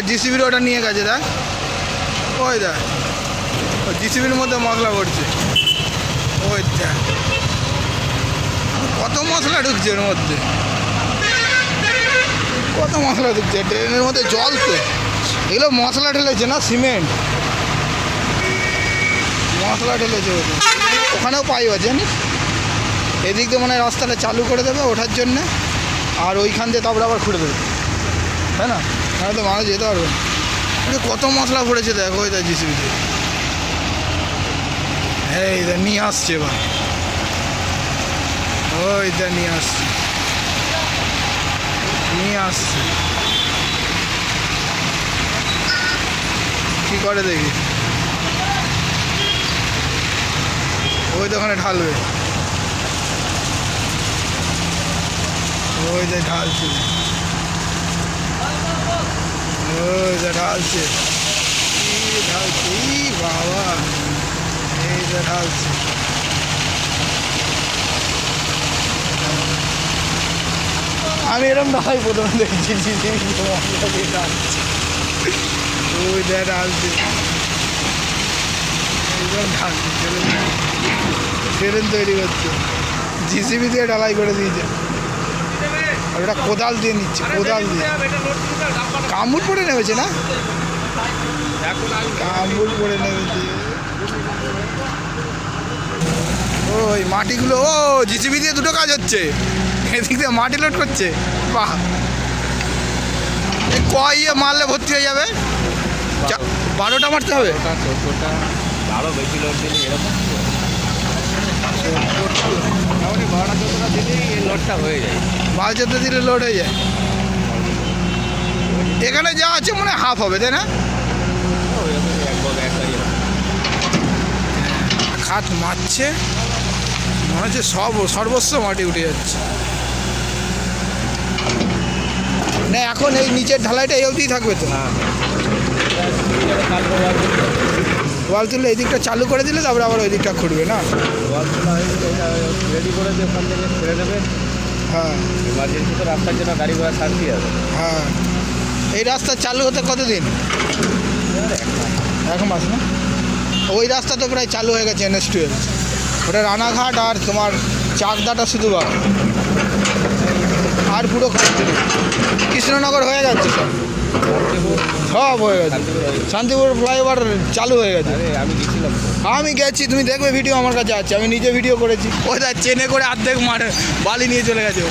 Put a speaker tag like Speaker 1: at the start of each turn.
Speaker 1: জিসিবির ওটা নিয়ে গেছে, দেখ। ওই দেখ। জিসিবির মধ্যে মশলা পড়ছে ওই দেখ। কত মশলা ঢুকছে এর মধ্যে? কত মশলা ঢুকছে? ট্রেনের মধ্যে জল তো। এগুলো মশলা ঢেলেছে না, সিমেন্ট? মশলা ঢেলেছে। ওখানেও পাইপ আছে, জানিস? এদিক দিয়ে মনে রাস্তাটা চালু করে দেবে ওঠার জন্যে, আর ওইখান দিয়ে তারপরে আবার খুঁড়ে দেবে। তাই না? তাহলে তো মানুষ যেতে পারবে। কত মশলা পড়েছে দেখো ওই দেখ জিসিবিতে এই দেখ, নিয়ে আসছে এবার। ওই দেখ, নিয়ে আসছে। নিয়ে আসছে। কি করে দেখি? ওই দোকানে ঢালবে। ওই যে ঢালছে। যে ঢালছে। ই ঢালছে বাবা। এই যে ঢালছে। আমি এরকম ঢালাই প্রথমে দেখছি। ওই যে ঢালছে। এইবার ঢালছে ট্রেন তৈরি করছে জিসিবি দিয়ে ঢালাই করে দিয়েছে। আর ওটা কোদাল দিয়ে নিচ্ছে কোদাল দিয়ে। কামড় পড়ে নেমেছে না? কামড় পড়ে নেমেছে। ওই মাটিগুলো ও জিসিবি দিয়ে দুটো কাজ হচ্ছে। এদিক দিয়ে মাটি লোড করছে। বাহ। কয় মারলে ভর্তি হয়ে যাবে? বারোটা মারতে হবে?
Speaker 2: আরও বেশি লোড দিলে এরকম। বারোটা দিলেই এই হয়ে যায়।
Speaker 1: বারো দিলে হয়ে যায় এখানে যা আছে মনে হাফ হবে, তাই না। খাত মারছে, মনে হচ্ছে সব, সর্বস্ব মাটি উঠে যাচ্ছে। না, এখন এই নিচের ঢালাইটা এই অবধিই থাকবে তো।
Speaker 2: হ্যাঁ। ওয়াল
Speaker 1: তুলে এই দিকটা চালু করে দিলে তারপরে আবার ওই দিকটা খুঁড়বে না?
Speaker 2: ওয়াল তোলা হয়ে গেলে রেডি করে দিয়ে ওখান থেকে ছেড়ে দেবে।
Speaker 1: হ্যাঁ।
Speaker 2: এমার্জেন্সি তো রাস্তার জন্য গাড়ি ঘোড়া শান্তি আছে।
Speaker 1: হ্যাঁ। এই রাস্তা চালু হতে কতদিন? এক মাস না? ওই রাস্তা তো প্রায় চালু হয়ে গেছে এনএস টুয়েলভ ওটা রানাঘাট আর তোমার চাকদাটা শুধু বাকি। আর পুরো খাচ্ছে। কৃষ্ণনগর হয়ে যাচ্ছে সব। সব হয়ে গেছে।
Speaker 2: শান্তিপুর
Speaker 1: ফ্লাইওভার চালু হয়ে গেছে।
Speaker 2: আমি
Speaker 1: গেছি তুমি দেখবে ভিডিও আমার কাছে আছে। আমি নিজে ভিডিও করেছি। ওই চেনে করে অর্ধেক মাঠে বালি নিয়ে চলে গেছে।